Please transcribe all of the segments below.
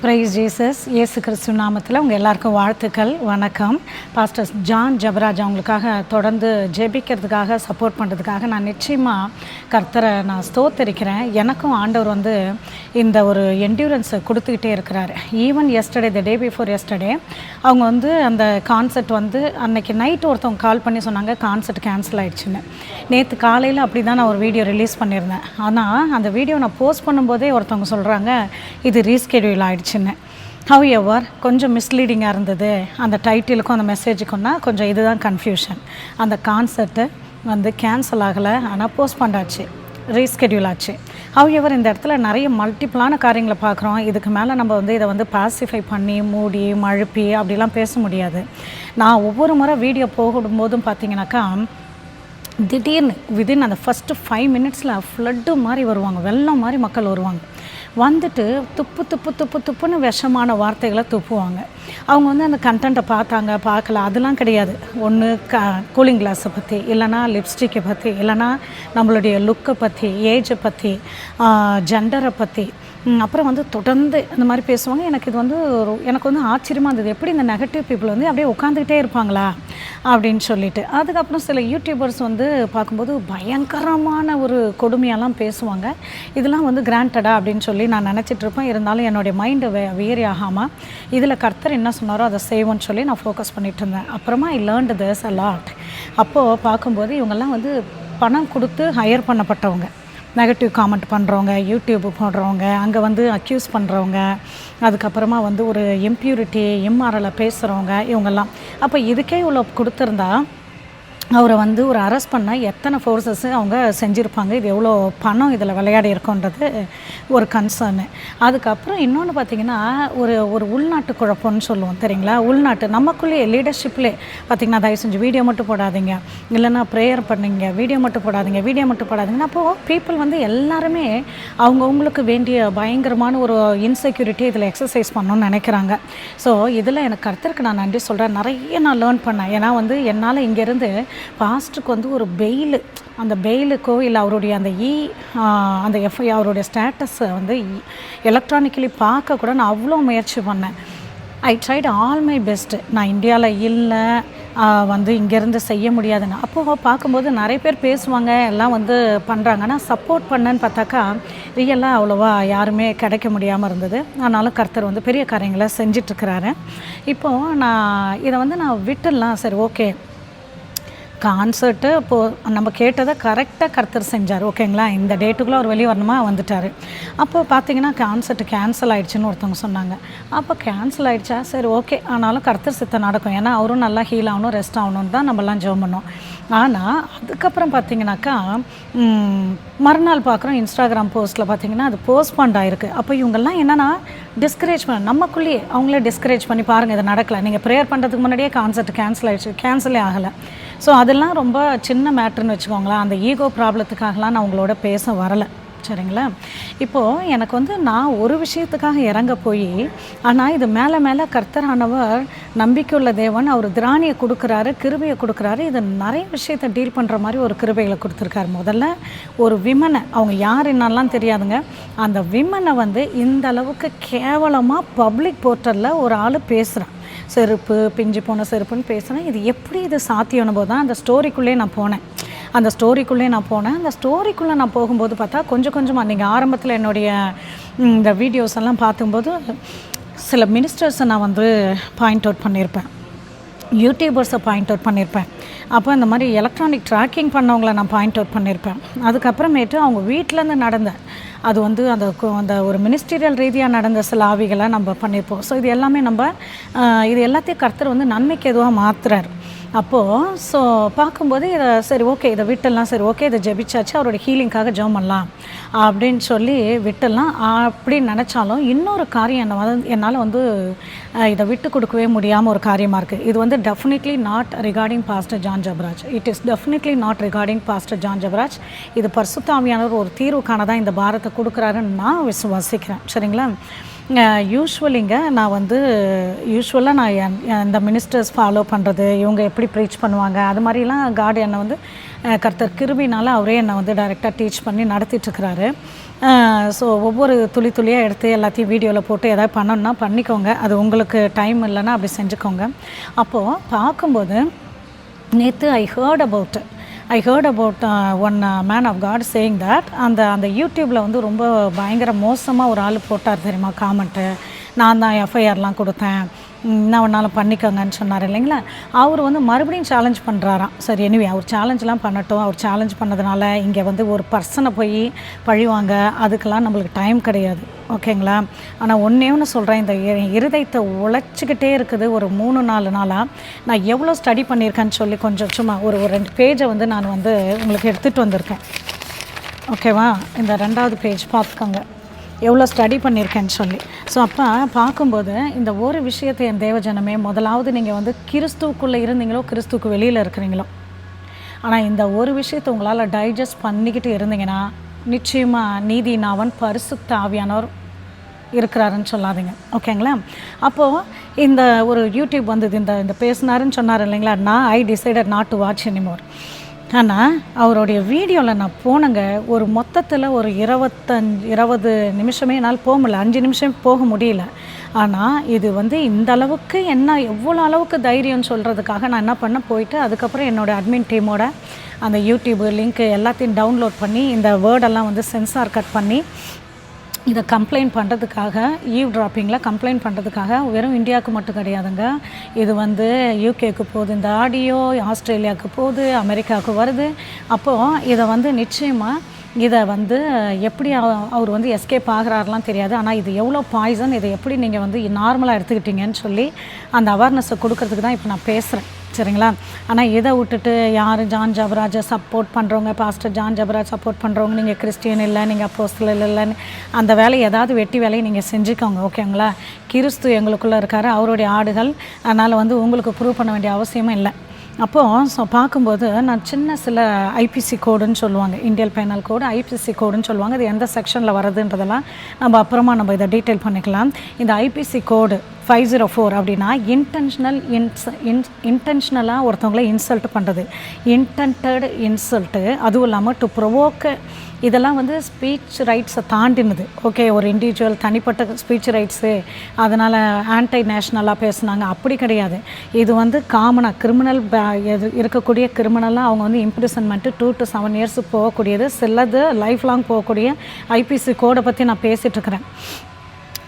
Price Jesus இயேசு கிறிஸ்து நாமத்தில் உங்கள் எல்லாருக்கும் வாழ்த்துக்கள் வணக்கம். பாஸ்டர் ஜான் ஜபராஜ் அவங்களுக்காக தொடர்ந்து ஜெபிக்கிறதுக்காக சப்போர்ட் பண்ணுறதுக்காக நான் நிச்சயமாக கர்த்தரை நான் ஸ்தோத்தரிக்கிறேன். எனக்கும் ஆண்டவர் வந்து இந்த ஒரு என்டியூரன்ஸை கொடுத்துக்கிட்டே இருக்கிறாரு. Even yesterday the day before yesterday அவங்க வந்து அந்த கான்சர்ட் வந்து அன்னைக்கு நைட் ஒருத்தவங்க கால் பண்ணி சொன்னாங்க கான்சர்ட் கேன்சல் ஆகிடுச்சுன்னு நேற்று காலையில் அப்படி தான் நான் ஒரு வீடியோ ரிலீஸ் பண்ணியிருந்தேன். ஆனால் அந்த வீடியோ நான் போஸ்ட் பண்ணும்போதே ஒருத்தவங்க சொல்கிறாங்க இது ரீஸ்கெடியூல் ஆகிடுச்சு ஆயிடுச்சுன்னு. ஹவ் எவர் கொஞ்சம் மிஸ்லீடிங்காக இருந்தது. அந்த டைட்டிலுக்கும் அந்த மெசேஜுக்கும்னா கொஞ்சம் இதுதான் கன்ஃபியூஷன் அந்த கான்சர்ட்டு வந்து கேன்சல் ஆகலை. ஆனால் போஸ்ட் பண்ணாச்சு ரீஸ்கெடியூல் ஆச்சு. ஹவ் எவர் இந்த இடத்துல நிறைய மல்டிப்ளான காரியங்களை பார்க்குறோம். இதுக்கு மேலே நம்ம வந்து இதை வந்து பாசிஃபை பண்ணி மூடி மழுப்பி அப்படிலாம் பேச முடியாது. நான் ஒவ்வொரு முறை வீடியோ போகும்போதும் பார்த்தீங்கன்னாக்கா திடீர்னு விதின் அந்த ஃபஸ்ட்டு ஃபைவ் மினிட்ஸில் ஃப்ளட்டு மாதிரி வருவாங்க வெள்ளம் மாதிரி மக்கள் வருவாங்க. வந்துட்டு துப்பு துப்பு துப்பு துப்புன்னு விஷமான வார்த்தைகளை துப்புவாங்க. அவங்க வந்து அந்த கண்டென்ட்டை பார்த்தாங்க பார்க்கல அதெல்லாம் கிடையாது. ஒன்று க கூலிங் கிளாஸை பற்றி இல்லைனா லிப்ஸ்டிக்கை பற்றி இல்லைனா நம்மளுடைய லுக்கை பற்றி ஏஜை பற்றி ஜெண்டரை பற்றி அப்புறம் வந்து தொடர்ந்து இந்த மாதிரி பேசுவாங்க. எனக்கு இது வந்து ஒரு- எனக்கு வந்து ஆச்சரியமாக இருந்தது. எப்படி இந்த நெகட்டிவ் பீப்புள் வந்து அப்படியே உட்காந்துக்கிட்டே இருப்பாங்களா? அப்படின்னு சொல்லிட்டு. அதுக்கப்புறம் சில யூடியூபர்ஸ் வந்து பார்க்கும்போது பயங்கரமான ஒரு கொடுமையெல்லாம் பேசுவாங்க. இதெல்லாம் வந்து கிராண்டடா அப்படின்னு சொல்லி நான் நினச்சிட்டு இருப்பேன். இருந்தாலும் என்னுடைய மைண்டு வே வேரி ஆகாமல் இதில் கர்த்தர் என்ன சொன்னாரோ அதை செய்வோன்னு சொல்லி நான் ஃபோக்கஸ் பண்ணிட்டு இருந்தேன். அப்புறமா I learned this a lot அப்போது பார்க்கும்போது இவங்கெல்லாம் வந்து பணம் கொடுத்து ஹையர் பண்ணப்பட்டவங்க. நெகட்டிவ் காமெண்ட் பண்ணுறவங்க யூடியூப் போடுறவங்க அங்கே வந்து அக்யூஸ் பண்ணுறவங்க அதுக்கப்புறமா வந்து ஒரு இம்ப்யூரிட்டி எம்ஆர்எல்ல பேசுகிறவங்க இவங்கெல்லாம். அப்போ இதுக்கே இவ்வளோ கொடுத்துருந்தா அவரை வந்து ஒரு அரெஸ்ட் பண்ண எத்தனை ஃபோர்ஸஸ் அவங்க செஞ்சுருப்பாங்க இது எவ்வளோ பணம் இதில் விளையாடி இருக்கோன்றது ஒரு கன்சர்னு அதுக்கப்புறம் இன்னொன்று பார்த்தீங்கன்னா ஒரு ஒரு உள்நாட்டு குழப்பம்னு சொல்லுவோம் தெரியுங்களா? உள்நாட்டு நமக்குள்ளேயே லீடர்ஷிப்லேயே பார்த்திங்கன்னா தயவு செஞ்சு வீடியோ மட்டும் போடாதீங்க. இல்லைன்னா ப்ரேயர் பண்ணுங்க வீடியோ மட்டும் போடாதீங்க வீடியோ மட்டும் போடாதீங்கன்னா அப்போது பீப்புள் வந்து எல்லாருமே அவங்கவுங்களுக்கு வேண்டிய பயங்கரமான ஒரு இன்செக்யூரிட்டி இதில் எக்ஸசைஸ் பண்ணணும்னு நினைக்கிறாங்க. ஸோ இதில் எனக்கு கருத்தருக்கு நான் நன்றி சொல்கிறேன் நிறைய நான் லேர்ன் பண்ணேன். ஏன்னா வந்து என்னால் இங்கேருந்து பாஸ்ட்டுக்கு வந்து ஒரு பெயில். அந்த பெயிலுக்கோ இல்லை அவருடைய அந்த e, இ அந்த எஃப்ஐ அவருடைய ஸ்டேட்டஸை வந்து e, எலக்ட்ரானிக்கலி பார்க்க கூட நான் அவ்வளோ முயற்சி பண்ணேன். I tried all my best நான் இந்தியாவில் இல்லை வந்து இங்கேருந்து செய்ய முடியாதுன்னு. அப்போது பார்க்கும்போது நிறைய பேர் பேசுவாங்க எல்லாம் வந்து பண்ணுறாங்க ஆனால் சப்போர்ட் பண்ணேன்னு பார்த்தாக்கா ரியலாக அவ்வளோவா யாருமே கிடைக்க முடியாமல் இருந்தது. ஆனாலும் கர்த்தர் வந்து பெரிய காரியங்களை செஞ்சிட்ருக்கிறாரு. இப்போது நான் இதை வந்து நான் விட்டுடலாம். சரி ஓகே கான்சர்ட்டு இப்போது நம்ம கேட்டதை கரெக்டாக கர்த்தர் செஞ்சார் ஓகேங்களா? இந்த டேட்டுக்குள்ளே அவர் வெளியே வரணுமா? வந்துட்டார். அப்போது பார்த்தீங்கன்னா கான்சர்ட்டு கேன்சல் ஆகிடுச்சின்னு ஒருத்தவங்க சொன்னாங்க. அப்போ கேன்சல் ஆகிடுச்சா சரி ஓகே. ஆனாலும் கர்த்தர் சித்தம் நடக்கும். ஏன்னா அவரும் நல்லா ஹீல் ஆகணும் ரெஸ்ட் ஆகணும்னு தான் நம்மலாம் ஜோம் பண்ணோம். ஆனால் அதுக்கப்புறம் பார்த்தீங்கன்னாக்கா மறுநாள் பார்க்குறோம் இன்ஸ்டாகிராம் போஸ்ட்டில் பார்த்தீங்கன்னா அது போஸ்ட்பாண்ட் ஆகிருக்கு அப்போ இவங்கெல்லாம் என்னென்னா டிஸ்கரேஜ் பண்ண நமக்குள்ளேயே அவங்களே டிஸ்கரேஜ் பண்ணி பாருங்கள் இது நடக்கலை. நீங்கள் ப்ரேயர் பண்ணுறதுக்கு முன்னாடியே கான்சர்ட் கேன்சல் ஆகிடுச்சு கேன்சலே ஆகலை. ஸோ அதெல்லாம் ரொம்ப சின்ன மேட்ருன்னு வச்சுக்கோங்களேன். அந்த ஈகோ ப்ராப்ளத்துக்காகலாம் நான் உங்களோட பேச வரலை. சரிங்களா? இப்போது எனக்கு வந்து நான் ஒரு விஷயத்துக்காக இறங்க போய் ஆனால் இது மேலே மேலே கர்த்தரானவர் நம்பிக்கையுள்ள தேவன் அவர் திராணியை கொடுக்குறாரு கிருபையை கொடுக்குறாரு. இது நிறைய விஷயத்தை டீல் பண்ணுற மாதிரி ஒரு கிருபைகளை கொடுத்துருக்காரு. முதல்ல ஒரு விமனை அவங்க யார் என்னெல்லாம் தெரியாதுங்க. அந்த விமனை வந்து இந்த அளவுக்கு கேவலமாக பப்ளிக் போர்ட்டலில் ஒரு ஆள் பேசுகிறான் செருப்பு பிஞ்சு போன செருப்புன்னு பேசினேன் இது எப்படி இது சாத்தியம்னு போது தான் அந்த ஸ்டோரிக்குள்ளே நான் போனேன். அந்த ஸ்டோரிக்குள்ளே நான் போனேன். அந்த ஸ்டோரிக்குள்ளே நான் போகும்போது பார்த்தா கொஞ்சம் கொஞ்சமாக நீங்கள் ஆரம்பத்தில் என்னுடைய இந்த வீடியோஸ் எல்லாம் பார்த்தும்போது சில மினிஸ்டர்ஸை நான் வந்து பாயிண்ட் அவுட் பண்ணியிருப்பேன். யூடியூபர்ஸை பாயிண்ட் அவுட் பண்ணியிருப்பேன். அப்போ இந்த மாதிரி எலக்ட்ரானிக் ட்ராக்கிங் பண்ணவங்கள நான் பாயிண்ட் அவுட் பண்ணியிருப்பேன். அதுக்கப்புறமேட்டு அவங்க வீட்டிலேருந்து நடந்தேன் அது வந்து அந்த அந்த ஒரு மினிஸ்டீரியல் ரீதியாக நடந்த சில ஆவிகளை நம்ம பண்ணியிருப்போம் ஸோ இது எல்லாமே நம்ம இது எல்லாத்தையும் கர்த்தர் வந்து நன்மைக்கு எதுவாக மாத்துறாரு. அப்போது ஸோ பார்க்கும்போது இதை சரி ஓகே இதை விட்டலாம் சரி ஓகே இதை ஜெபிச்சாச்சு அவரோட ஹீலிங்காக ஜெபம் பண்ணலாம் அப்படின்னு சொல்லி விட்டலாம் அப்படின்னு நினச்சாலும் இன்னொரு காரியம் என்ன வந்து என்னால் வந்து இதை விட்டு கொடுக்கவே முடியாமல் ஒரு காரியமாக இருக்குது இது வந்து definitely not regarding pastor John Jebaraj it is definitely not regarding pastor John Jebaraj இது பர்சுத்தாமியானவர் ஒரு தீர்வுக்கான தான் இந்த பாரத்தை கொடுக்குறாருன்னு நான் விசுவாசிக்கிறேன். சரிங்களா? யூஸ்வலிங்க நான் வந்து யூஸ்வலாக நான் என்- இந்த மினிஸ்டர்ஸ் ஃபாலோ பண்ணுறது இவங்க எப்படி ப்ரீச் பண்ணுவாங்க அது மாதிரிலாம் காட் என்னை வந்து கர்த்தர் கிருபினால அவரே என்னை வந்து டைரெக்டாக டீச் பண்ணி நடத்திட்டுருக்கிறாரு ஸோ ஒவ்வொரு துளி துளியாக எடுத்து எல்லாத்தையும் வீடியோவில் போட்டு எதாவது பண்ணணும்னா பண்ணிக்கோங்க. அது உங்களுக்கு டைம் இல்லைன்னா அப்படி செஞ்சுக்கோங்க. அப்போது பார்க்கும்போது நேற்று I heard about I heard about one man of God saying that அந்த அந்த யூடியூப்பில் வந்து ரொம்ப பயங்கர மோசமாக ஒரு ஆள் போட்டார் தெரியுமா காமெண்ட்டு நான் தான் எஃப்ஐஆர்லாம் கொடுத்தேன். என்ன வேணாலும் பண்ணிக்கோங்கன்னு சொன்னார் இல்லைங்களா? அவர் வந்து மறுபடியும் சேலஞ்ச் பண்ணுறாராம் சரி எனிவே அவர் சேலஞ்செலாம் பண்ணட்டும். அவர் சேலஞ்ச் பண்ணதுனால இங்கே வந்து ஒரு பர்சனை போய் பழிவாங்க அதுக்கெல்லாம் நம்மளுக்கு டைம் கிடையாது. ஓகேங்களா? ஆனால் ஒன்றே ஒன்று சொல்கிறேன் இந்த இருதயத்தை உழைச்சிக்கிட்டே இருக்குது ஒரு மூணு நாலு நாளாக நான் எவ்வளோ ஸ்டடி பண்ணியிருக்கேன்னு சொல்லி கொஞ்சம் சும்மா ஒரு ஒரு ரெண்டு பேஜை வந்து நான் வந்து உங்களுக்கு எடுத்துகிட்டு வந்திருக்கேன். ஓகேவா? இந்த ரெண்டாவது பேஜ் பார்த்துக்கோங்க. எவ்வளோ ஸ்டடி பண்ணியிருக்கேன்னு சொல்லி. ஸோ அப்போ பார்க்கும்போது இந்த ஒரு விஷயத்தை என் தேவஜனமே முதலாவது நீங்கள் வந்து கிறிஸ்துவுக்குள்ளே இருந்தீங்களோ கிறிஸ்துவுக்கு வெளியில் இருக்கிறீங்களோ. ஆனால் இந்த ஒரு விஷயத்தை உங்களால் டைஜஸ்ட் பண்ணிக்கிட்டு இருந்தீங்கன்னா நிச்சயமாக நீதி நாவன் பரிசுத்த ஆவியானவர் இருக்கிறாருன்னு சொல்லாதீங்க. ஓகேங்களா அப்போது இந்த ஒரு யூடியூப் வந்தது இந்த இந்த பேசினாருன்னு சொன்னார் இல்லைங்களா? நான் I decided not to watch anymore ஆனால் அவருடைய வீடியோவில் நான் போனேங்க ஒரு மொத்தத்தில் ஒரு இருபத்தஞ்சு இருபது நிமிஷமே என்னால் போக முடியல. அஞ்சு நிமிஷம் போக முடியல. ஆனால் இது வந்து இந்த அளவுக்கு என்ன எவ்வளோ அளவுக்கு தைரியம்னு சொல்கிறதுக்காக நான் என்ன பண்ண போயிட்டு அதுக்கப்புறம் என்னோடய அட்மின் டீமோட அந்த யூடியூப் லிங்க் எல்லாத்தையும் டவுன்லோட் பண்ணி இந்த வேர்டெல்லாம் வந்து சென்சார் கட் பண்ணி இதை கம்ப்ளைண்ட் பண்ணுறதுக்காக ஈவ் ட்ராப்பிங்கில் கம்ப்ளைண்ட் பண்ணுறதுக்காக வெறும் இந்தியாவுக்கு மட்டும் கிடையாதுங்க. இது வந்து யூகேக்கு போகுது இந்த ஆடியோ ஆஸ்திரேலியாவுக்கு போகுது அமெரிக்காவுக்கு வருது. அப்போது இதை வந்து நிச்சயமாக இதை வந்து எப்படி அவ- அவர் வந்து எஸ்கேப் ஆகிறாரெலாம் தெரியாது. ஆனால் இது எவ்வளோ பாய்சன் இதை எப்படி நீங்கள் வந்து நார்மலாக எடுத்துக்கிட்டீங்கன்னு சொல்லி அந்த அவேர்னஸை கொடுக்கறதுக்கு தான் இப்போ நான் பேசுகிறேன் சரிங்களா? ஆனால் இதை விட்டுட்டு யார் ஜான் ஜபராஜை சப்போர்ட் பண்ணுறவங்க பாஸ்டர் ஜான் ஜபராஜ் சப்போர்ட் பண்ணுறவங்க நீங்கள் கிறிஸ்டியன் இல்லை நீங்கள் அப்போஸ்தலர் இல்லைன்னு அந்த வேலையை ஏதாவது வெட்டி வேலையை நீங்கள் செஞ்சுக்கோங்க ஓகேங்களா? கிறிஸ்து எங்களுக்குள்ளே இருக்காரு அவருடைய ஆடுகள் அதனால் வந்து உங்களுக்கு ப்ரூவ் பண்ண வேண்டிய அவசியமும் இல்லை. அப்போது ஸோ பார்க்கும்போது நான் சின்ன சில ஐபிசி கோடுன்னு சொல்லுவாங்க. இண்டியல் பேனல் கோடு ஐபிசி கோடுன்னு சொல்லுவாங்க. அது எந்த செக்ஷனில் வருதுன்றதெல்லாம் நம்ம அப்புறமா நம்ம இதை டீட்டெயில் பண்ணிக்கலாம். இந்த IPC code five zero four அப்படின்னா இன்டென்ஷனல் இன்ஸ் இன் இன்டென்ஷனலாக ஒருத்தவங்களை இன்சல்ட் பண்ணுறது இன்டென்டட் இன்சல்ட்டு அதுவும் இல்லாமல் டு ப்ரொவோக்கு இதெல்லாம் வந்து ஸ்பீச் ரைட்ஸை தாண்டினது. ஓகே ஒரு இண்டிவிஜுவல் தனிப்பட்ட ஸ்பீச் ரைட்ஸு அதனால் ஆன்டை நேஷ்னலாக பேசுனாங்க. அப்படி கிடையாது. இது வந்து காமனாக கிரிமினல் இருக்கக்கூடிய கிரிமினலாக அவங்க வந்து imprisonment two to seven years போகக்கூடியது. சிலது லைஃப் லாங் போகக்கூடிய ஐபிசி கோடை பற்றி நான் பேசிகிட்ருக்கிறேன்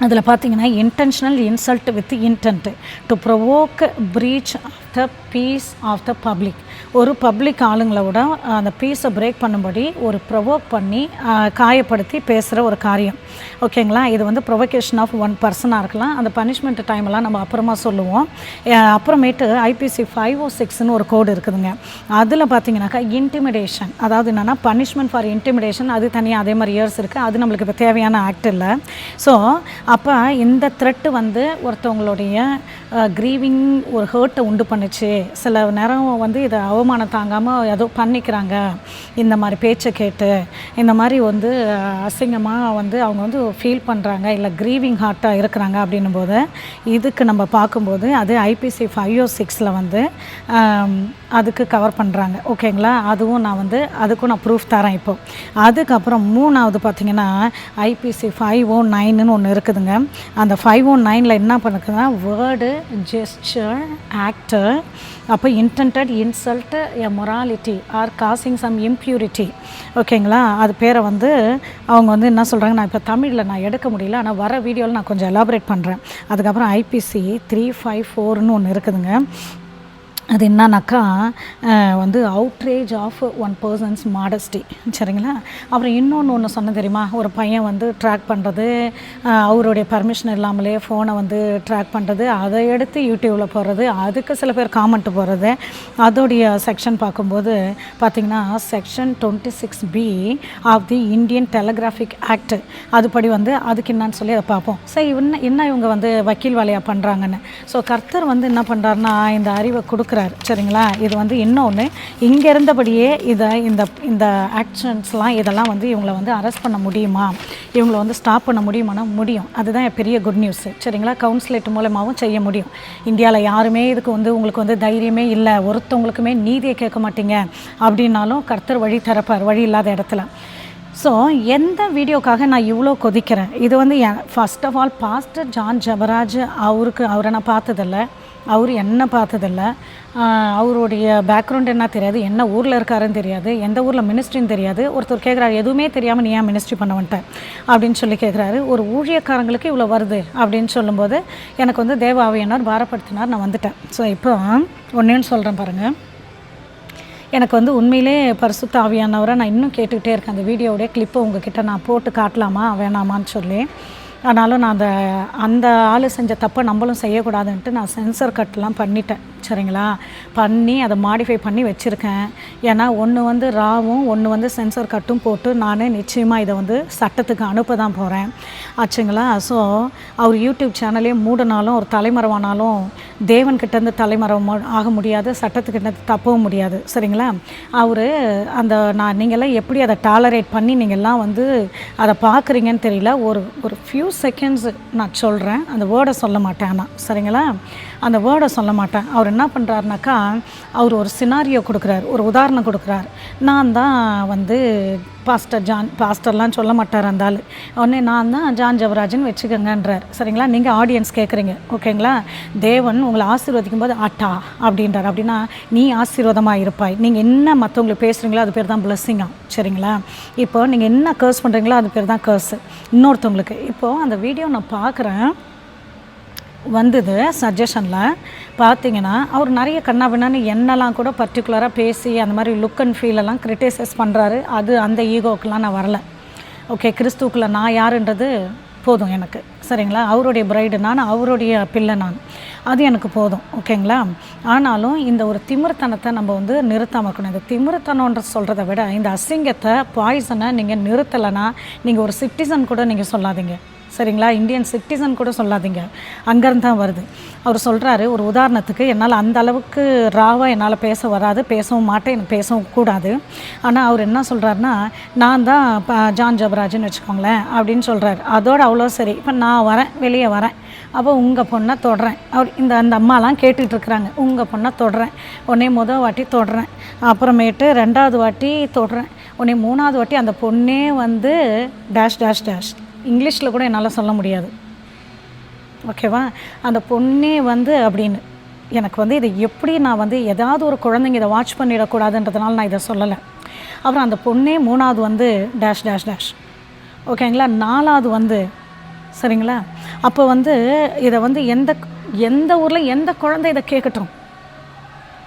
அதில் பார்த்தீங்கன்னா intentional insult with intent to provoke breach the peace of the public ஒரு பப்ளிக் ஆளுங்களோட அந்த பீஸை பிரேக் பண்ணும்படி ஒரு ப்ரொவோக் பண்ணி காயப்படுத்தி பேசுகிற ஒரு காரியம். ஓகேங்களா? இது வந்து ப்ரொவகேஷன் ஆஃப் ஒன் பர்சனாக இருக்கலாம். அந்த பனிஷ்மெண்ட் டைமெல்லாம் நம்ம அப்புறமா சொல்லுவோம். அப்புறமேட்டு ஐபிசி ஃபைவ் ஓ சிக்ஸ்னு ஒரு கோடு இருக்குதுங்க. அதில் பார்த்தீங்கன்னாக்கா இன்டிமிடேஷன் அதாவது என்னென்னா பனிஷ்மெண்ட் ஃபார் இன்டிமிடேஷன் அது தனியாக அதே மாதிரி இயர்ஸ் இருக்குது அது நம்மளுக்கு இப்போ தேவையான ஆக்ட் இல்லை. ஸோ அப்போ இந்த த்ரெட்டு வந்து ஒருத்தவங்களுடைய க்ரீவிங் ஒரு ஹேர்ட்டை உண்டு பண்ணுச்சு சில நேரம் வந்து இதை அவமானம் தாங்காமல் ஏதோ பண்ணிக்கிறாங்க. இந்த மாதிரி பேச்சை கேட்டு இந்த மாதிரி வந்து அசிங்கமாக வந்து அவங்க வந்து ஃபீல் பண்ணுறாங்க இல்லை க்ரீவிங் ஹார்ட்டாக இருக்கிறாங்க அப்படின்னும் போது இதுக்கு நம்ம பார்க்கும்போது அது ஐபிசி ஃபைவ் ஓ சிக்ஸில் வந்து அதுக்கு கவர் பண்ணுறாங்க ஓகேங்களா அதுவும் நான் வந்து அதுக்கும் நான் ப்ரூஃப் தரேன் இப்போ. அதுக்கப்புறம் மூணாவது பார்த்தீங்கன்னா ஐபிசி ஃபைவ் ஓ நைனுன்னு ஒன்று இருக்குதுங்க. அந்த ஃபைவ் ஓ நைனில் என்ன பண்ணுக்குதுன்னா வேர்டு ஜெஸ்டர் ஆக்டர் அப்போ intended insult a morality or causing some impurity ஓகேங்களா அது பேரை வந்து அவங்க வந்து என்ன சொல்கிறாங்க நான் இப்போ தமிழில் நான் எடுக்க முடியல ஆனால் வர வீடியோவில் நான் கொஞ்சம் எலாபரேட் பண்ணுறேன் அதுக்கப்புறம் ஐபிசி த்ரீ ஃபைவ் ஃபோர்னு ஒன்று இருக்குதுங்க. அது என்னன்னாக்கா வந்து outrage of one person's modesty சரிங்களா? அப்புறம் இன்னொன்று ஒன்று சொன்ன தெரியுமா? ஒரு பையன் வந்து ட்ராக் பண்ணுறது அவருடைய பர்மிஷன் இல்லாமலே ஃபோனை வந்து ட்ராக் பண்ணுறது அதை எடுத்து யூடியூப்பில் போடுறது அதுக்கு சில பேர் காமெண்ட் போடுறது. அதோடைய செக்ஷன் பார்க்கும்போது பார்த்திங்கன்னா section twenty six B of the Indian telegraphic act அதுபடி வந்து அதுக்கு என்னன்னு சொல்லி அதை பார்ப்போம். சரி என்ன என்ன இவங்க வந்து வக்கீல் வேலையாக பண்ணுறாங்கன்னு ஸோ கர்த்தர் வந்து என்ன பண்ணுறாருன்னா இந்த அறிவை கொடுக்க கொடுக்குறாரு. சரிங்களா? இது வந்து இன்னொன்று இங்கே இருந்தபடியே இதை இந்த இந்த ஆக்ஷன்ஸ்லாம் இதெல்லாம் வந்து இவங்களை வந்து அரெஸ்ட் பண்ண முடியுமா? இவங்களை வந்து ஸ்டாப் பண்ண முடியுமானா முடியும். அதுதான் என் பெரிய குட் நியூஸு சரிங்களா? கவுன்சிலேட் மூலமாகவும் செய்ய முடியும். இந்தியாவில் யாருமே இதுக்கு வந்து உங்களுக்கு வந்து தைரியமே இல்லை. ஒருத்தவங்களுக்குமே நீதியை கேட்க மாட்டீங்க. அப்படின்னாலும் கர்த்தர் வழி திறப்பார். வழி இல்லாத இடத்துல. ஸோ எந்த வீடியோக்காக நான் இவ்வளோ கொதிக்கிறேன்? இது வந்து first of all pastor John Jebaraj அவருக்கு அவரை நான் பார்த்ததில்ல. அவர் என்ன பார்த்ததில்ல. அவருடைய பேக்ரவுண்ட் என்ன தெரியாது என்ன ஊரில் இருக்காருன்னு தெரியாது எந்த ஊரில் மினிஸ்ட்ரின்னு தெரியாது. ஒருத்தர் கேட்குறாரு எதுவுமே தெரியாமல் நீ ஏன் மினிஸ்ட்ரி பண்ண வந்துட்டேன் அப்படின்னு சொல்லி கேட்குறாரு ஒரு ஊழியக்காரங்களுக்கு இவ்வளோ வருது அப்படின்னு சொல்லும்போது எனக்கு வந்து தேவ ஆவியனார் பாரப்படுத்தினார் நான் வந்துட்டேன். ஸோ இப்போ ஒன்றேன்னு சொல்கிறேன் பாருங்கள் எனக்கு வந்து உண்மையிலே பரிசுத்த ஆவியானவரை நான் இன்னும் கேட்டுக்கிட்டே இருக்கேன். அந்த வீடியோடைய கிளிப்பை உங்ககிட்ட நான் போட்டு காட்டலாமா வேணாமான்னு சொல்லி. ஆனாலும் நான் அந்த அந்த ஆள் செஞ்ச தப்பை நம்மளும் செய்யக்கூடாதுன்ட்டு நான் சென்சர் கட்லாம் பண்ணிட்டேன். சரிங்களா? பண்ணி அதை மாடிஃபை பண்ணி வச்சுருக்கேன். ஏன்னா ஒன்று வந்து ராவும் ஒன்று வந்து சென்சர் கட்டும் போட்டு நானே நிச்சயமாக இதை வந்து சட்டத்துக்கு அனுப்ப தான் போகிறேன் ஆச்சுங்களா? ஸோ அவர் யூடியூப் சேனலே மூடினாலும் ஒரு தலைமறைவானாலும் தேவன்கிட்டேருந்து தலைமறைவு ஆக முடியாது சட்டத்துக்கிட்ட தப்பவும் முடியாது. சரிங்களா? அவர் அந்த நான் நீங்கள்லாம் எப்படி அதை டாலரேட் பண்ணி நீங்கள்லாம் வந்து அதை பார்க்குறீங்கன்னு தெரியல. ஒரு ஒரு ஃபியூ செகண்ட்ஸு நான் சொல்கிறேன் அந்த வேர்டை சொல்ல மாட்டேன் ஆனால் சரிங்களா? அந்த வேர்டை சொல்ல மாட்டேன். அவர் என்ன பண்ணுறாருனாக்கா அவர் ஒரு சினாரியோ கொடுக்குறாரு. ஒரு உதாரணம் கொடுக்குறாரு. நான் தான் வந்து பாஸ்டர் ஜான் பாஸ்டர்லாம் சொல்ல மாட்டார் அந்த ஆள். உடனே நான் தான் ஜான் ஜவராஜன் வச்சுக்கோங்கன்றார். சரிங்களா? நீங்கள் ஆடியன்ஸ் கேட்குறீங்க ஓகேங்களா? தேவன் உங்களை ஆசீர்வதிக்கும் போது அட்டா அப்படின்றார். அப்படின்னா நீ ஆசீர்வாதமாக இருப்பாய். நீங்கள் என்ன மற்றவங்களுக்கு பேசுகிறீங்களோ அது பேர் தான் பிளஸ்ஸிங்கா சரிங்களா? இப்போ நீங்கள் என்ன கேர்ஸ் பண்ணுறீங்களோ அது பேர் தான் கேர்ஸு இன்னொருத்தவங்களுக்கு. இப்போது அந்த வீடியோ நான் பார்க்குறேன் வந்தது சஜஷனில் பார்த்தீங்கன்னா அவர் நிறைய கண்ணாபின்னான்னு என்னெல்லாம் கூட பர்டிகுலராக பேசி அந்த மாதிரி லுக் அண்ட் ஃபீலெல்லாம் கிரிட்டிசைஸ் பண்ணுறாரு அது அந்த ஈகோக்கெலாம் நான் வரல. ஓகே கிறிஸ்துவுக்குள்ள நான் யாருன்றது போதும் எனக்கு. சரிங்களா? அவருடைய பிரைடு நான் அவருடைய பிள்ளை நான். அது எனக்கு போதும். ஓகேங்களா? ஆனாலும் இந்த ஒரு திமிர்த்தனத்தை நம்ம வந்து நிறுத்தாமல் இருக்கணும் இந்த திமிர்த்தனன்ற சொல்கிறத விட இந்த அசிங்கத்தை பாய்சனை நீங்கள் நிறுத்தலைன்னா நீங்கள் ஒரு சிட்டிசன் கூட நீங்கள் சொல்லாதீங்க. சரிங்களா? இந்தியன் சிட்டிசன் கூட சொல்லாதீங்க. அங்கேருந்து தான் வருது. அவர் சொல்கிறாரு ஒரு உதாரணத்துக்கு என்னால் அந்த அளவுக்கு ராவாக என்னால் பேச வராது பேசவும் மாட்டேன் எனக்கு பேசவும் கூடாது. ஆனால் அவர் என்ன சொல்கிறாருன்னா நான் தான் ப- ஜான் ஜபராஜ்னு வச்சுக்கோங்களேன் அப்படின்னு சொல்கிறாரு அதோட அவ்வளோ சரி. இப்போ நான் வரேன் வெளியே வரேன். அப்போ உங்கள் பொண்ணை தொடுறேன். அவர் இந்த அந்த அம்மாலாம் கேட்டுட்ருக்குறாங்க. உங்கள் பொண்ணை தொடுறேன். உடனே முதல் வாட்டி தொடுறேன். அப்புறமேட்டு ரெண்டாவது வாட்டி தொடுறேன். உடனே மூணாவது வாட்டி அந்த பொண்ணே வந்து டேஷ் டேஷ் டேஷ் இங்கிலீஷில் கூட என்னால் சொல்ல முடியாது. ஓகேவா? அந்த பொண்ணே வந்து அப்படின்னு எனக்கு வந்து இதை எப்படி நான் வந்து ஏதாவது ஒரு குழந்தைங்க இதை வாட்ச் பண்ணிடக்கூடாதுன்றதுனால நான் இதை சொல்லலை. அப்புறம் அந்த பொண்ணே மூணாவது வந்து டேஷ் டேஷ் டேஷ் ஓகேங்களா? நாலாவது வந்து சரிங்களா? அப்போ வந்து இதை வந்து எந்த எந்த ஊரில் எந்த குழந்தை இதை கேட்கட்டும்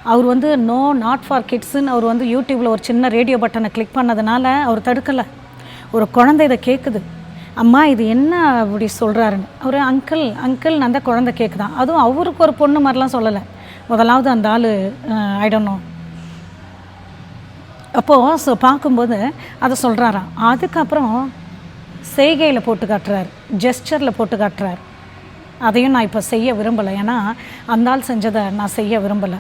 அவர் வந்து நோ நாட் ஃபார் கிட்ஸுன்னு அவர் வந்து யூடியூப்பில் ஒரு சின்ன ரேடியோ பட்டனை கிளிக் பண்ணதுனால அவர் தடுக்கலை. ஒரு குழந்தை இதை கேட்குது அம்மா இது என்ன அப்படி சொல்கிறாருன்னு அவர் அங்கிள் அங்கிள் அந்த குழந்தை கேட்குதான் அதுவும் அவருக்கு ஒரு பொண்ணு மாதிரிலாம் சொல்லலை. முதலாவது அந்த ஆள் ஐடனோ அப்போது ஸோ பார்க்கும்போது அதை சொல்கிறாராம் அதுக்கப்புறம் செய்கையில் போட்டு காட்டுறார். ஜெஸ்டரில் போட்டு காட்டுறார். அதையும் நான் இப்போ செய்ய விரும்பலை. ஏன்னா அந்த ஆள் செஞ்சதை நான் செய்ய விரும்பலை.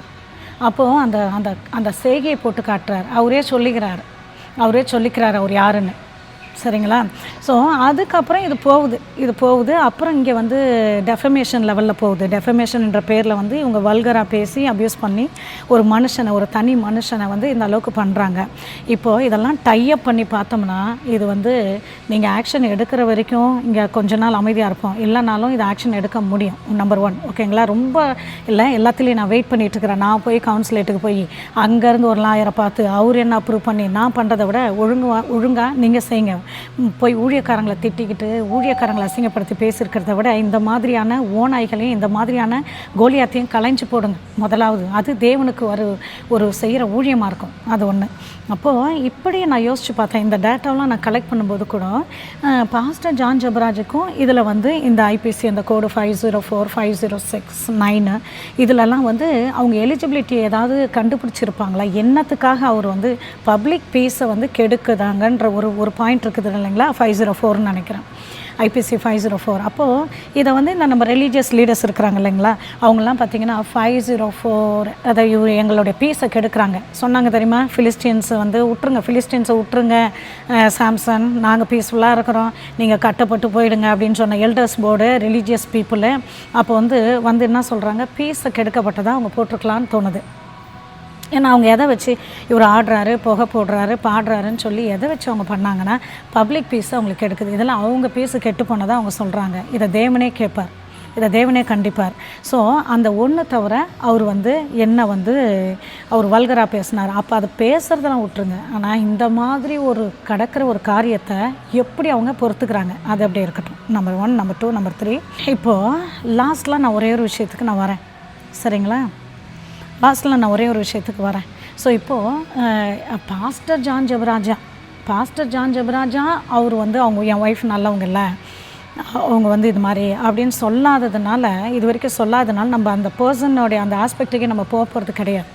அப்போது அந்த அந்த அந்த செய்கையை போட்டு காட்டுறார். அவரே சொல்லிக்கிறார். அவரே சொல்லிக்கிறார் அவர் யாருன்னு. சரிங்களா? ஸோ அதுக்கப்புறம் இது போகுது. இது போகுது. அப்புறம் இங்கே வந்து டெஃபமேஷன் லெவலில் போகுது. டெஃபமேஷன்ன்ற பேரில் வந்து இவங்க வல்கராக பேசி அப்யூஸ் பண்ணி ஒரு மனுஷனை ஒரு தனி மனுஷனை வந்து இந்த அளவுக்கு பண்ணுறாங்க இப்போது இதெல்லாம் டையப் பண்ணி பார்த்தோம்னா இது வந்து நீங்கள் ஆக்ஷன் எடுக்கிற வரைக்கும் இங்கே கொஞ்ச நாள் அமைதியாக இருப்போம். இல்லைனாலும் இது ஆக்ஷன் எடுக்க முடியும். நம்பர் ஒன் ஓகேங்களா ரொம்ப இல்லை எல்லாத்துலேயும் நான் வெயிட் பண்ணிகிட்டு இருக்கிறேன். நான் போய் கவுன்சிலேட்டுக்கு போய் அங்கேருந்து ஒரு லாயரை பார்த்து அவர் என்ன அப்ரூவ் பண்ணி நான் பண்ணுறதை விட ஒழுங்கு ஒழுங்காக நீங்கள் செய்யுங்க. போய் ஊழியக்காரங்களை திட்டிக்கிட்டு ஊழியக்காரங்களை அசிங்கப்படுத்தி பேசியிருக்கிறத விட இந்த மாதிரியான ஓநாய்களையும் இந்த மாதிரியான கோலியாத்தையும் கலைஞ்சு போடுங்க. முதலாவது அது தேவனுக்கு ஒரு ஒரு செய்கிற ஊழியமாக இருக்கும். அது ஒன்று அப்போது இப்படி நான் யோசித்து பார்த்தேன். இந்த டேட்டாவெலாம் நான் கலெக்ட் பண்ணும்போது கூட பாஸ்டர் ஜான் ஜபராஜுக்கும் இதில் வந்து இந்த ஐபிசி அந்த code five zero four five zero six nine இதிலெல்லாம் வந்து அவங்க எலிஜிபிலிட்டி ஏதாவது கண்டுபிடிச்சிருப்பாங்களா? என்னத்துக்காக அவர் வந்து பப்ளிக் பீஸை வந்து கெடுக்குதாங்கன்ற ஒரு ஒரு பாயிண்ட் இருக்குது இல்லைங்களா? ஃபைவ் ஜீரோ ஃபோர்னு நினைக்கிறேன். ஐபிசி ஃபைவ் ஜீரோ ஃபோர் அப்போது இதை வந்து இந்த நம்ம ரிலீஜியஸ் லீடர்ஸ் இருக்கிறாங்க இல்லைங்களா? அவங்களாம் பார்த்தீங்கன்னா ஃபைவ் ஜீரோ ஃபோர் அதை எங்களுடைய பீஸை கெடுக்குறாங்க. சொன்னாங்க தெரியுமா? ஃபிலிஸ்டீன்ஸை வந்து விட்டுருங்க ஃபிலிஸ்டீன்ஸை விட்டுருங்க சாம்சன் நாங்கள் பீஸ்ஃபுல்லாக இருக்கிறோம். நீங்கள் கட்டப்பட்டு போயிடுங்க அப்படின்னு சொன்ன எல்டர்ஸ் போர்டு ரிலீஜியஸ் பீப்புளு அப்போ வந்து வந்து என்ன சொல்கிறாங்க பீஸை கெடுக்கப்பட்டதாக அவங்க போட்டிருக்கலான்னு தோணுது. ஏன்னா அவங்க எதை வச்சு இவர் ஆடுறாரு புகை போடுறாரு பாடுறாருன்னு சொல்லி எதை வச்சு அவங்க பண்ணாங்கன்னா பப்ளிக் பீஸ் அவங்களுக்கு எடுக்குது. இதெல்லாம் அவங்க பீஸு கெட்டு போனதாக அவங்க சொல்கிறாங்க இதை தேவனே கேட்பார். இதை தேவனே கண்டிப்பார். ஸோ அந்த ஒன்று தவிர அவர் வந்து என்ன வந்து அவர் வல்கராக பேசினார். அப்போ அதை பேசுகிறதெல்லாம் விட்டுருங்க. ஆனால் இந்த மாதிரி ஒரு கடக்கிற ஒரு காரியத்தை எப்படி அவங்க பொறுத்துக்கிறாங்க. அது அப்படி இருக்கட்டும். Number one number two number three இப்போது லாஸ்ட்டில் நான் ஒரே ஒரு விஷயத்துக்கு நான் வரேன். சரிங்களா? லாஸ்ட்டில் நான் ஒரே ஒரு விஷயத்துக்கு வரேன். ஸோ இப்போது பாஸ்டர் ஜான் ஜபராஜா பாஸ்டர் ஜான் ஜபராஜா அவர் வந்து அவங்க என் ஒய்ஃப் நல்லவங்க இல்லை. அவங்க வந்து இது மாதிரி அப்படின்னு சொல்லாததுனால இது வரைக்கும் சொல்லாததுனால நம்ம அந்த பர்சனோடைய அந்த ஆஸ்பெக்ட்டுக்கே நம்ம போக போகிறது கிடையாது.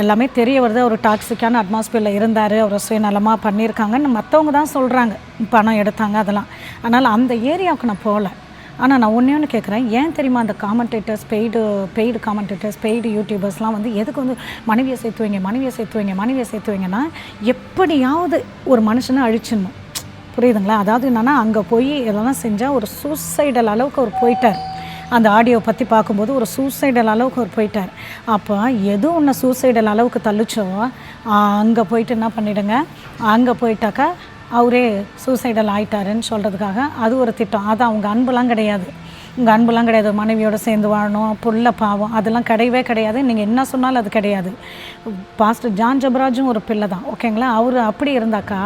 எல்லாமே தெரிய வருது ஒரு டாக்ஸிக்கான அட்மாஸ்பியரில் இருந்தார் அவர் சுயநலமாக பண்ணியிருக்காங்கன்னு மற்றவங்க தான் சொல்கிறாங்க பணம் எடுத்தாங்க அதெல்லாம். அதனால் அந்த ஏரியாவுக்கு நான் போகல. ஆனால் நான் ஒன்றே ஒன்று கேட்குறேன் ஏன் தெரியுமா அந்த commentators paid paid commentators paid யூடியூபர்ஸ்லாம் வந்து எதுக்கு வந்து மனைவியை சேர்த்து வைங்க மனைவியை சேர்த்து வைங்க மனைவியை சேர்த்து வைங்கன்னா எப்படியாவது ஒரு மனுஷனை அழிச்சிடணும். புரியுதுங்களா? அதாவது என்னென்னா அங்கே போய் இதெல்லாம் செஞ்சால் ஒரு சூசைடல் அளவுக்கு அவர் போயிட்டார். அந்த ஆடியோ பற்றி பார்க்கும்போது ஒரு சூசைடல் அளவுக்கு அவர் போயிட்டார். அப்போ எது ஒன்று சூசைடல் அளவுக்கு தள்ளிச்சோ அங்கே போயிட்டு என்ன பண்ணிவிடுங்க அங்கே போயிட்டாக்கா அவரே சூசைடல் ஆயிட்டாருன்னு சொல்கிறதுக்காக அது ஒரு திட்டம். அது அவங்க அன்புலாம் கிடையாது. உங்கள் அன்புலாம் கிடையாது. மனைவியோடு சேர்ந்து வாழணும் புள்ள பாவம் அதெல்லாம் கிடையவே கிடையாது. நீங்கள் என்ன சொன்னாலும் அது கிடையாது. பாஸ்டர் ஜான் ஜபராஜும் ஒரு பிள்ளை தான். ஓகேங்களா அவர் அப்படி இருந்தாக்கா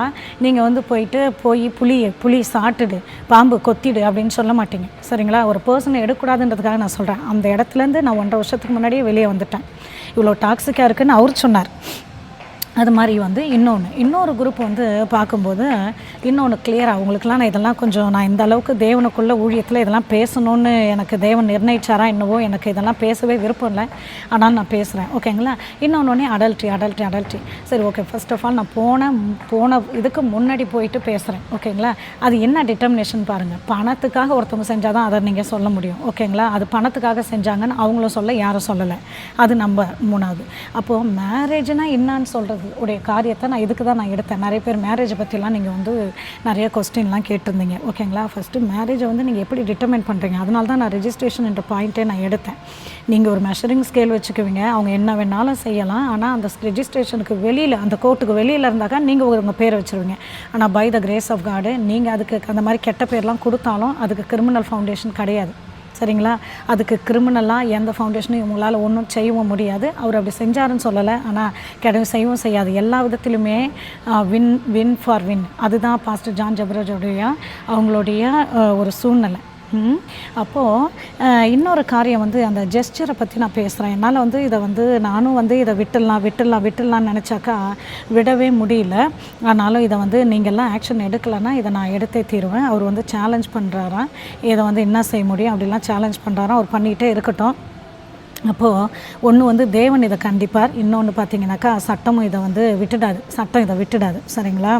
நீங்கள் வந்து போயிட்டு போய் புளி புளி சாட்டுடு பாம்பு கொத்திடு அப்படின்னு சொல்ல மாட்டீங்க. சரிங்களா? ஒரு பர்சனை எடுக்கக்கூடாதுன்றதுக்காக நான் சொல்கிறேன் அந்த இடத்துலேருந்து நான் ஒன்றரை வருஷத்துக்கு முன்னாடியே வெளியே வந்துட்டேன். இவ்வளோ டாக்ஸிக்காக இருக்குதுன்னு அவர் சொன்னார். அது மாதிரி வந்து இன்னொன்று இன்னொரு குரூப் வந்து பார்க்கும்போது இன்னொன்று கிளியராக அவங்களுக்குலாம் நான் இதெல்லாம் கொஞ்சம் நான் இந்த அளவுக்கு தேவனுக்குள்ள ஊழியத்தில் இதெல்லாம் பேசணும்னு எனக்கு தேவன் நிர்ணயிச்சாரா என்னவோ எனக்கு இதெல்லாம் பேசவே விருப்பம் இல்லை. ஆனால் நான் பேசுகிறேன் ஓகேங்களா இன்னொன்று அடல்ட்ரி அடல்ட்ரி அடல்ட்ரி சரி ஓகே ஃபர்ஸ்ட் ஆஃப் ஆல் நான் போன போன இதுக்கு முன்னாடி போயிட்டு பேசுகிறேன் ஓகேங்களா அது என்ன டிட்டர்மினேஷன் பாருங்கள் பணத்துக்காக ஒருத்தவங்க செஞ்சால் தான் அதை நீங்கள் சொல்ல முடியும். ஓகேங்களா அது பணத்துக்காக செஞ்சாங்கன்னு அவங்களும் சொல்ல யாரும் சொல்லலை. அது நம்ம மூணாவது. அப்போது மேரேஜ்னால் என்னான்னு சொல்கிறது உடைய காரியத்தை நான் இதுக்கு தான் நான் எடுத்தேன். நிறைய பேர் மேரேஜை பற்றிலாம் நீங்கள் வந்து நிறைய கொஸ்டின்லாம் கேட்டிருந்தீங்க. ஓகேங்களா ஃபஸ்ட்டு மேரேஜை வந்து நீங்கள் எப்படி டிட்டர்மைன் பண்ணுறீங்க அதனால தான் நான் ரெஜிஸ்ட்ரேஷன் என்ற பாயிண்ட்டே நான் எடுத்தேன். நீங்கள் ஒரு மெஷரிங் ஸ்கேல் வச்சுக்குவீங்க. அவங்க என்ன வேணாலும் செய்யலாம். ஆனால் அந்த ரெஜிஸ்ட்ரேஷனுக்கு வெளியில் அந்த கோர்ட்டுக்கு வெளியில் இருந்தாக்கா நீங்கள் உங்கள் பேரை வச்சுருவீங்க. ஆனால் பை த கிரேஸ் ஆஃப் காடு நீங்கள் அதுக்கு அந்த மாதிரி கெட்ட பேர்லாம் கொடுத்தாலும் அதுக்கு கிரிமினல் ஃபவுண்டேஷன் கிடையாது. சரிங்களா? அதுக்கு கிரிமினலாக எந்த ஃபவுண்டேஷனும் இவங்களால் ஒன்றும் செய்யவும் முடியாது. அவர் அப்படி செஞ்சாருன்னு சொல்லலை. ஆனால் கிடையாது செய்யவும் செய்யாது. எல்லா விதத்திலுமே வின் வின் ஃபார் வின் அதுதான் பாஸ்டர் ஜான் ஜபரோஜோடைய அவங்களுடைய ஒரு சூழ்நிலை. அப்போது இன்னொரு காரியம் வந்து அந்த ஜெஸ்டரை பற்றி நான் பேசுகிறேன் என்னால் வந்து இதை வந்து நானும் வந்து இதை விட்டுடலாம் விட்டுடலாம் விட்டுடலாம்னு நினச்சாக்கா விடவே முடியல. ஆனாலும் இதை வந்து நீங்கள்லாம் ஆக்ஷன் எடுக்கலைன்னா இதை நான் எடுத்தே தீருவேன். அவர் வந்து சேலஞ்ச் பண்ணுறாராம் இதை வந்து என்ன செய்ய முடியும்? அப்படிலாம் சேலஞ்ச் பண்ணுறாராம் அவர் பண்ணிகிட்டே இருக்கட்டும். அப்போது ஒன்று வந்து தேவன் இதை கண்டிப்பார். இன்னொன்று பார்த்தீங்கன்னாக்கா சட்டமும் இதை வந்து விட்டுடாது. சட்டம் இதை விட்டுடாது. சரிங்களா?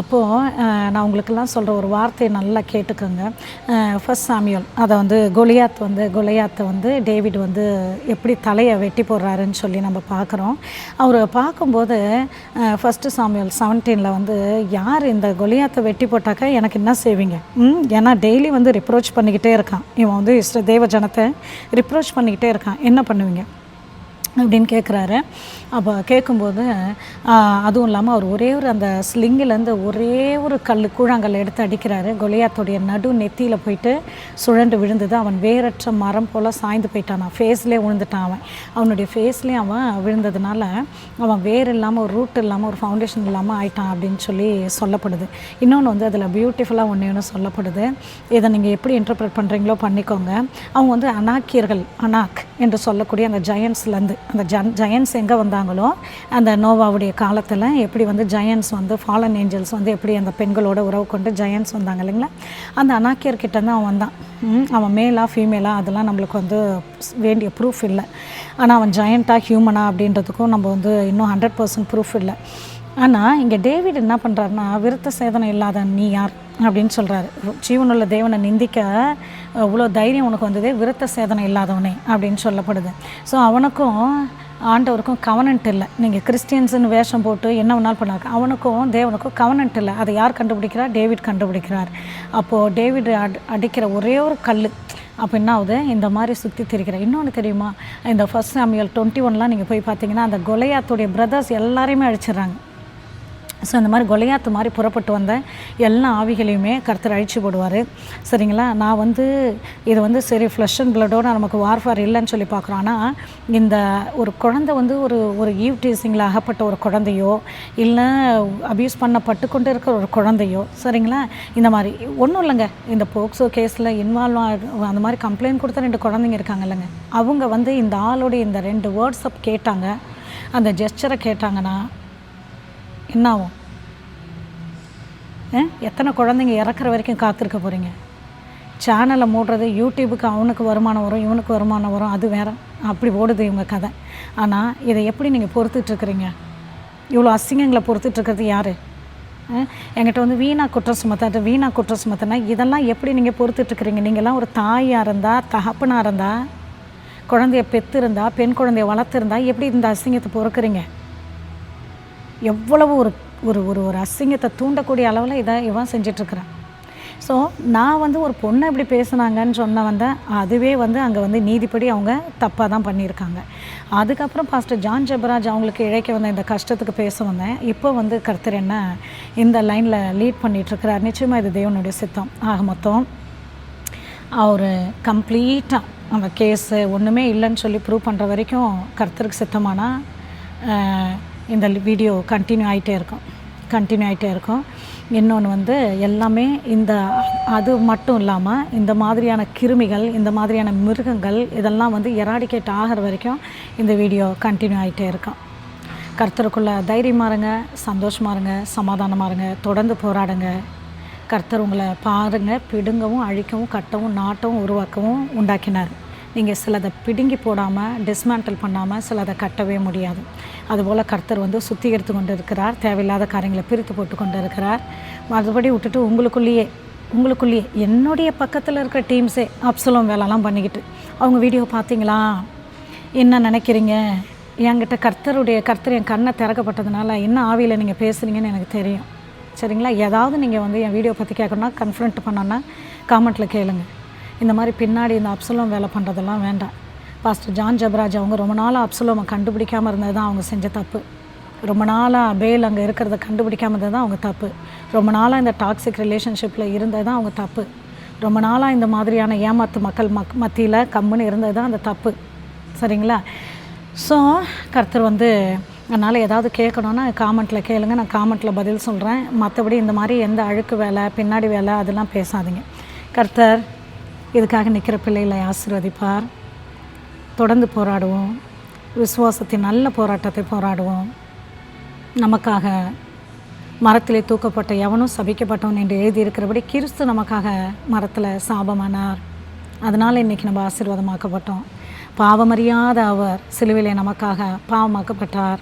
அப்போது நான் உங்களுக்கெல்லாம் சொல்கிற ஒரு வார்த்தையை நல்லா கேட்டுக்கோங்க. ஃபர்ஸ்ட் சாமியல் அதை வந்து கொலியாத் வந்து கொலியாத்தை வந்து டேவிட் வந்து எப்படி தலையை வெட்டி போடுறாருன்னு சொல்லி நம்ம பார்க்குறோம் அவர் பார்க்கும்போது ஃபஸ்ட்டு சாமியல் செவன்டீனில் வந்து யார் இந்த கொலியாத்தை வெட்டி போட்டாக்கா எனக்கு என்ன செய்வீங்க? ம் ஏன்னா டெய்லி வந்து ரிப்ரோச் பண்ணிக்கிட்டே இருக்கான். இவன் வந்து இஷ்ட தேவ ஜனத்தை ரிப்ரோச் பண்ணிக்கிட்டே இருக்கான். என்ன என்ன பண்ணுவீங்க? அப்படின்னு கேட்குறாரு அப்போ கேட்கும்போது அதுவும் இல்லாமல் அவர் ஒரே ஒரு அந்த ஸ்லிங்கிலேருந்து ஒரே ஒரு கல் கூழாங்கல் எடுத்து அடிக்கிறாரு. கொலியாத்துடைய நடு நெத்தியில் போயிட்டு சுழண்டு விழுந்தது. அவன் வேறற்ற மரம் போல் சாய்ந்து போயிட்டான். ஃபேஸ்லேயே விழுந்துட்டான் அவன். அவனுடைய ஃபேஸ்லேயே அவன் விழுந்ததுனால அவன் வேர் இல்லாமல் ஒரு ரூட் இல்லாமல் ஒரு ஃபவுண்டேஷன் இல்லாமல் ஆயிட்டான் அப்படின்னு சொல்லி சொல்லப்படுது. இன்னொன்று வந்து அதில் பியூட்டிஃபுல்லாக ஒன்று ஒன்று சொல்லப்படுது. இதை நீங்கள் எப்படி இன்டர்பிரட் பண்ணுறீங்களோ பண்ணிக்கோங்க. அவங்க வந்து அனாக்கியர்கள் அனாக் என்று சொல்லக்கூடிய அந்த ஜெயன்ஸ்லேருந்து அந்த ஜன் ஜெயன்ஸ் எங்கே வந்தாங்களோ அந்த நோவாவுடைய காலத்தில் எப்படி வந்து ஜெயன்ஸ் வந்து ஃபாலன் ஏஞ்சல்ஸ் வந்து எப்படி அந்த பெண்களோட உறவு கொண்டு ஜெயன்ஸ் வந்தாங்க இல்லைங்களா? அந்த அனாக்கியர்கிட்ட தான் அவன் வந்தான். அவன் மேலாக ஃபீமேலாக அதெல்லாம் நம்மளுக்கு வந்து வேண்டிய ப்ரூஃப் இல்லை. ஆனால் அவன் ஜெயண்ட்டாக ஹியூமனா அப்படின்றதுக்கும் நம்ம வந்து இன்னும் ஹண்ட்ரட் பர்சன்ட் ப்ரூஃப் இல்லை. ஆனால் இங்கே டேவிட் என்ன பண்ணுறாருன்னா விருத்த சேதனம் இல்லாத நீ யார்? அப்படின்னு சொல்கிறாரு ஜீவனுள்ள தேவனை நிந்திக்க இவ்வளோ தைரியம் உனக்கு வந்ததே விருத்த சேதனை இல்லாதவனே அப்படின்னு சொல்லப்படுது. ஸோ அவனுக்கும் ஆண்டவருக்கும் கவனன்ட் இல்லை. நீங்கள் கிறிஸ்டியன்ஸுன்னு வேஷம் போட்டு என்ன வேணாலும் பண்ணாங்க அவனுக்கும் தேவனுக்கும் கவனன்ட் இல்லை. அதை யார் கண்டுபிடிக்கிறார்? டேவிட் கண்டுபிடிக்கிறார். அப்போது டேவிட் அடிக்கிற ஒரே ஒரு கல் அப்போ என்ன ஆகுது? இந்த மாதிரி சுற்றி திரிக்கிற இன்னொன்று தெரியுமா? இந்த ஃபர்ஸ்ட் சாமியல் டுவெண்ட்டி ஒன்லாம் நீங்கள் போய் பார்த்தீங்கன்னா அந்த கொலையாத்துடைய பிரதர்ஸ் எல்லாரையுமே அழிச்சிடுறாங்க. ஸோ இந்த மாதிரி கொலையாத்து மாதிரி புறப்பட்டு வந்தேன் எல்லா ஆவிகளையுமே கருத்தர் அழிச்சு போடுவார். சரிங்களா? நான் வந்து இது வந்து சரி ஃப்ளஷ் அண்ட் பிளட்டோட நமக்கு வார்ஃபார் இல்லைன்னு சொல்லி பார்க்குறோம். ஆனால் இந்த ஒரு குழந்தை வந்து ஒரு ஒரு ஈவ் டீசிங்கில் அகப்பட்ட ஒரு குழந்தையோ இல்லை அபியூஸ் பண்ணப்பட்டு கொண்டு இருக்கிற ஒரு குழந்தையோ சரிங்களா? இந்த மாதிரி ஒன்றும் இல்லைங்க. இந்த போக்சோ கேஸில் இன்வால்வ் அந்த மாதிரி கம்ப்ளைண்ட் கொடுத்த ரெண்டு குழந்தைங்க இருக்காங்க இல்லைங்க. அவங்க வந்து இந்த ஆளுடைய இந்த ரெண்டு வேர்ட்ஸ் அப் கேட்டாங்க. அந்த ஜெஸ்டரை கேட்டாங்கன்னா என்ன ஆகும் ஆ? எத்தனை குழந்தைங்க இறக்குற வரைக்கும் காத்திருக்க போகிறீங்க சேனலை மூடுறது யூடியூபுக்கு அவனுக்கு வருமானம் வரும் இவனுக்கு வருமானம் வரும் அது வேற. அப்படி ஓடுது இவங்க கதை. ஆனால் இதை எப்படி நீங்கள் பொறுத்துட்ருக்குறீங்க? இவ்வளோ அசிங்கங்களை பொறுத்துட்ருக்கிறது யார்? என்கிட்ட வந்து வீணா குற்றம் சுமத்தாட்டு வீணா குற்றம் சுமத்தினா இதெல்லாம் எப்படி நீங்கள் பொறுத்துட்ருக்குறீங்க? நீங்கள்லாம் ஒரு தாயாக இருந்தால் தகப்பனாக இருந்தால் குழந்தைய பெற்றுருந்தா பெண் குழந்தைய வளர்த்துருந்தா எப்படி இந்த அசிங்கத்தை பொறுக்குறீங்க? எவ்வளவு ஒரு ஒரு ஒரு ஒரு அசிங்கத்தை தூண்டக்கூடிய அளவில் இதை இவன் செஞ்சிட்ருக்கிறான். ஸோ நான் வந்து ஒரு பொண்ணை இப்படி பேசுனாங்கன்னு சொன்ன வந்தேன் அதுவே வந்து அங்கே வந்து நீதிப்படி அவங்க தப்பாக தான் பண்ணியிருக்காங்க. அதுக்கப்புறம் பாஸ்டர் ஜான் ஜெபராஜ் அவங்களுக்கு இழைக்க வந்த இந்த கஷ்டத்துக்கு பேச வந்தேன். இப்போ வந்து கர்த்தர் என்ன இந்த லைனில் லீட் பண்ணிகிட்ருக்கிறார் நிச்சயமாக இது தேவனுடைய சித்தம். ஆக மொத்தம் அவர் கம்ப்ளீட்டாக அந்த கேஸு ஒன்றுமே இல்லைன்னு சொல்லி ப்ரூவ் பண்ணுற வரைக்கும் கர்த்தருக்கு சித்தமானா இந்த வீடியோ கண்டினியூ ஆகிட்டே இருக்கும். கண்டினியூ ஆகிட்டே இருக்கும். இன்னொன்று வந்து எல்லாமே இந்த அது மட்டும் இல்லாமல் இந்த மாதிரியான கிருமிகள் இந்த மாதிரியான மிருகங்கள் இதெல்லாம் வந்து எராடிகேட் ஆகிற வரைக்கும் இந்த வீடியோ கண்டினியூ ஆகிட்டே இருக்கும். கர்த்தருக்குள்ள தைரியமாக இருங்க சந்தோஷமாக இருங்க சமாதானமாக இருங்க தொடர்ந்து போராடுங்க. கர்த்தர் உங்களை பாருங்க பிடுங்கவும் அழிக்கவும் கட்டவும் நாட்டவும் உருவாக்கவும் உண்டாக்கினார். நீங்கள் சிலதை பிடுங்கி போடாமல் டிஸ்மேண்டில் பண்ணாமல் சிலதை கட்டவே முடியாது. அதுபோல் கர்த்தர் வந்து சுத்திகரித்து கொண்டு இருக்கிறார் தேவையில்லாத காரியங்களை பிரித்து போட்டு கொண்டு இருக்கிறார் மறுபடி விட்டுட்டு உங்களுக்குள்ளேயே உங்களுக்குள்ளேயே என்னுடைய பக்கத்தில் இருக்கிற டீம்ஸே அப்சலும் வேலைலாம் பண்ணிக்கிட்டு. அவங்க வீடியோ பார்த்தீங்களா? என்ன நினைக்கிறீங்க? என்கிட்ட கர்த்தருடைய கர்த்தர் என் கண்ணை திறக்கப்பட்டதுனால என்ன ஆவியில் நீங்கள் பேசுகிறீங்கன்னு எனக்கு தெரியும். சரிங்களா? ஏதாவது நீங்கள் வந்து என் வீடியோ பற்றி கேட்கணுன்னா கன்ஃபரண்ட் பண்ணோன்னா காமெண்ட்டில் கேளுங்கள் இந்த மாதிரி பின்னாடி இந்த அப்சலோம் வேலை பண்ணுறதெல்லாம் வேண்டாம். பாஸ்டர் ஜான் ஜபராஜ் அவங்க ரொம்ப நாளாக அப்சலோமை கண்டுபிடிக்காமல் இருந்தது தான் அவங்க செஞ்ச தப்பு. ரொம்ப நாளாக பேல் அங்கே இருக்கிறத கண்டுபிடிக்காம இருந்தது தான் அவங்க தப்பு. ரொம்ப நாளாக இந்த டாக்ஸிக் ரிலேஷன்ஷிப்பில் இருந்தது தான் அவங்க தப்பு. ரொம்ப நாளாக இந்த மாதிரியான ஏமாத்து மக்கள் மக் மத்தியில் கம்முன்னு இருந்தது தான் அந்த தப்பு. சரிங்களா? ஸோ கர்த்தர் வந்து அதனால் ஏதாவது கேட்கணுன்னா காமெண்ட்டில் கேளுங்க. நான் காமெண்ட்டில் பதில் சொல்கிறேன் மற்றபடி இந்த மாதிரி எந்த அழுக்கு வேலை பின்னாடி வேலை அதெல்லாம் பேசாதீங்க. கர்த்தர் இதுக்காக நிற்கிற பிள்ளைகளை ஆசீர்வதிப்பார். தொடர்ந்து போராடுவோம். விசுவாசத்தின் நல்ல போராட்டத்தை போராடுவோம். நமக்காக மரத்திலே தூக்கப்பட்ட எவனும் சபிக்கப்பட்டவன் என்று எழுதியிருக்கிறபடி கிறிஸ்து நமக்காக மரத்தில் சாபமானார். அதனால் இன்றைக்கி நம்ம ஆசீர்வாதமாக்கப்பட்டோம். பாவமறியாத அவர் சிலுவிலே நமக்காக பாவமாக்கப்பட்டார்.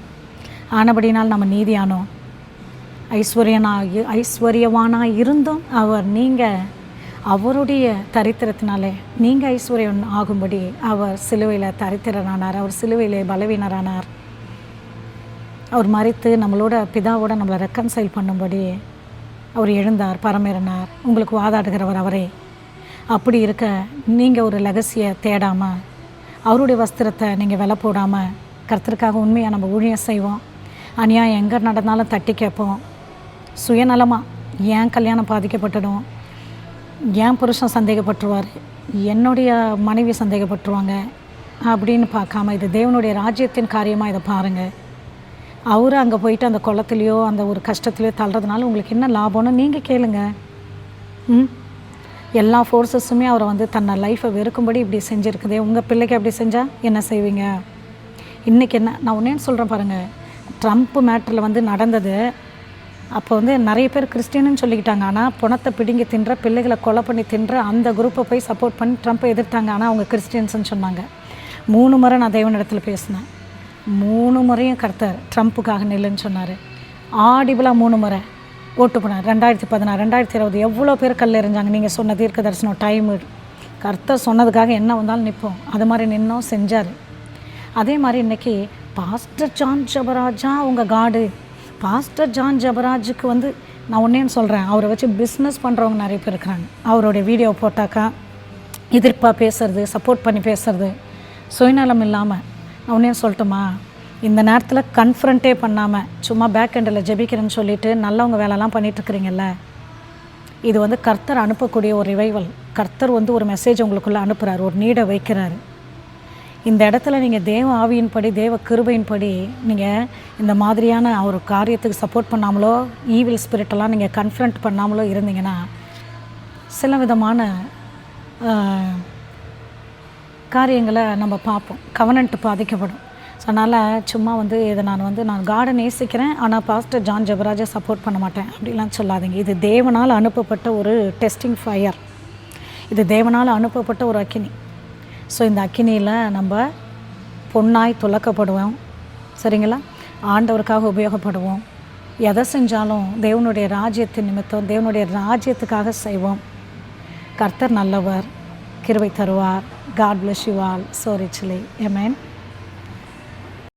ஆனபடினால் நம்ம நீதியானோம். ஐஸ்வர்யனாகி ஐஸ்வர்யவானாக இருந்தும் அவர் நீங்கள் அவருடைய தரித்திரத்தினாலே நீங்கள் ஐஸ்வர்யன் ஆகும்படி அவர் சிலுவையில் தரித்திரனானார் அவர் சிலுவையில் பலவீனரானார். அவர் மறித்து நம்மளோட பிதாவோட நம்மளை ரெக்கன்சைல் பண்ணும்படி அவர் எழுந்தார் பரமேறினார். உங்களுக்கு வாதாடுகிறவர் அவரே. அப்படி இருக்க நீங்கள் ஒரு லகசிய தேடாமல் அவருடைய வஸ்திரத்தை நீங்கள் விலை போடாமல் கருத்திற்காக உண்மையாக நம்ம ஊழியம் செய்வோம். அநியாயம் எங்கே நடந்தாலும் தட்டி கேட்போம். சுயநலமாக ஏன் கல்யாணம் பாதிக்கப்பட்டுடும்? என் புருஷன் சந்தேகப்பட்டுருவார் என்னுடைய மனைவி சந்தேகப்பட்டுருவாங்க அப்படின்னு பார்க்காம இது தேவனுடைய ராஜ்யத்தின் காரியமாக இதை பாருங்கள் அவர் அங்கே போயிட்டு அந்த குளத்துலையோ அந்த ஒரு கஷ்டத்துலையோ தள்ளுறதுனால உங்களுக்கு என்ன லாபம்னு நீங்கள் கேளுங்க. ம்? எல்லா ஃபோர்ஸஸுமே அவரை வந்து தன்னை லைஃப்பை வெறுக்கும்படி இப்படி செஞ்சுருக்குதே உங்கள் பிள்ளைக்கு அப்படி செஞ்சால் என்ன செய்வீங்க? இன்றைக்கி என்ன நான் ஒன்றே சொல்கிறேன் பாருங்கள் ட்ரம்ப் மேட்டரில் வந்து நடந்தது அப்போ வந்து நிறைய பேர் கிறிஸ்டின்னு சொல்லிக்கிட்டாங்க. ஆனால் பணத்தை பிடிங்கி தின்ற பிள்ளைகளை கொலை பண்ணி தின்ற அந்த குரூப்பை போய் சப்போர்ட் பண்ணி ட்ரம்ப்பை எதிர்த்தாங்க. ஆனால் அவங்க கிறிஸ்டியன்ஸ்னு சொன்னாங்க. மூணு முறை நான் தேவனிடத்தில் பேசினேன். மூணு முறையும் கர்த்தர் ட்ரம்ப்புக்காக நில்லுன்னு சொன்னார். ஆடிபிளாக மூணு முறை ஓட்டு போனார். ரெண்டாயிரத்தி பதினாறு ரெண்டாயிரத்தி இருபது எவ்வளோ பேர் கல் எறிஞ்சாங்க. நீங்கள் சொன்ன தீர்க்க தரிசனம் டைம் கர்த்தர் சொன்னதுக்காக என்ன வந்தாலும் நிற்போம் அது மாதிரி நின்னோம் செஞ்சார். அதே மாதிரி இன்றைக்கி பாஸ்டர் ஜான் ஜபராஜா உங்கள் காடு. பாஸ்டர் ஜான் ஜபராஜுக்கு வந்து நான் ஒன்றேன்னு சொல்கிறேன் அவரை வச்சு பிஸ்னஸ் பண்ணுறவங்க நிறைய பேர் இருக்கிறாங்க. அவருடைய வீடியோ போட்டாக்கா எதிர்ப்பாக பேசுறது சப்போர்ட் பண்ணி பேசுறது சுயநலம் இல்லாமல் நான் ஒன்றே சொல்லட்டுமா? இந்த நேரத்தில் கன்ஃபரண்ட்டே பண்ணாமல் சும்மா பேக் ஹெண்டில் ஜெபிக்கிறேன்னு சொல்லிட்டு நல்லவங்க வேலைலாம் பண்ணிகிட்ருக்குறீங்கல்ல இது வந்து கர்த்தர் அனுப்பக்கூடிய ஒரு ரிவைவல் கர்த்தர் வந்து ஒரு மெசேஜ் உங்களுக்குள்ளே அனுப்புகிறார் ஒரு நீடை வைக்கிறாரு. இந்த இடத்துல நீங்கள் தேவ ஆவியின்படி தேவ கிருபையின்படி நீங்கள் இந்த மாதிரியான ஒரு காரியத்துக்கு சப்போர்ட் பண்ணாமலோ ஈவில் ஸ்பிரிட்டெல்லாம் நீங்கள் கன்ஃபரண்ட் பண்ணாமலோ இருந்தீங்கன்னா சில விதமான காரியங்களை நம்ம பார்ப்போம். கவனன்ட்டு பாதிக்கப்படும். ஸோ அதனால் சும்மா வந்து இதை நான் வந்து நான் காடை நேசிக்கிறேன் ஆனால் பாஸ்டர் ஜான் ஜபராஜை சப்போர்ட் பண்ண மாட்டேன். அப்படிலாம் சொல்லாதீங்க. இது தேவனால் அனுப்பப்பட்ட ஒரு டெஸ்டிங் ஃபயர் இது தேவனால் அனுப்பப்பட்ட ஒரு அக்கினி. ஸோ இந்த அக்கினியில் நம்ம பொன்னாய் துலக்கப்படுவோம் சரிங்களா? ஆண்டவருக்காக உபயோகப்படுவோம். எதை செஞ்சாலும் தேவனுடைய ராஜ்யத்தின் நிமித்தம் தேவனுடைய ராஜ்யத்துக்காக செய்வோம். கர்த்தர் நல்லவர் கிருவை தருவார். God bless you all so richly amen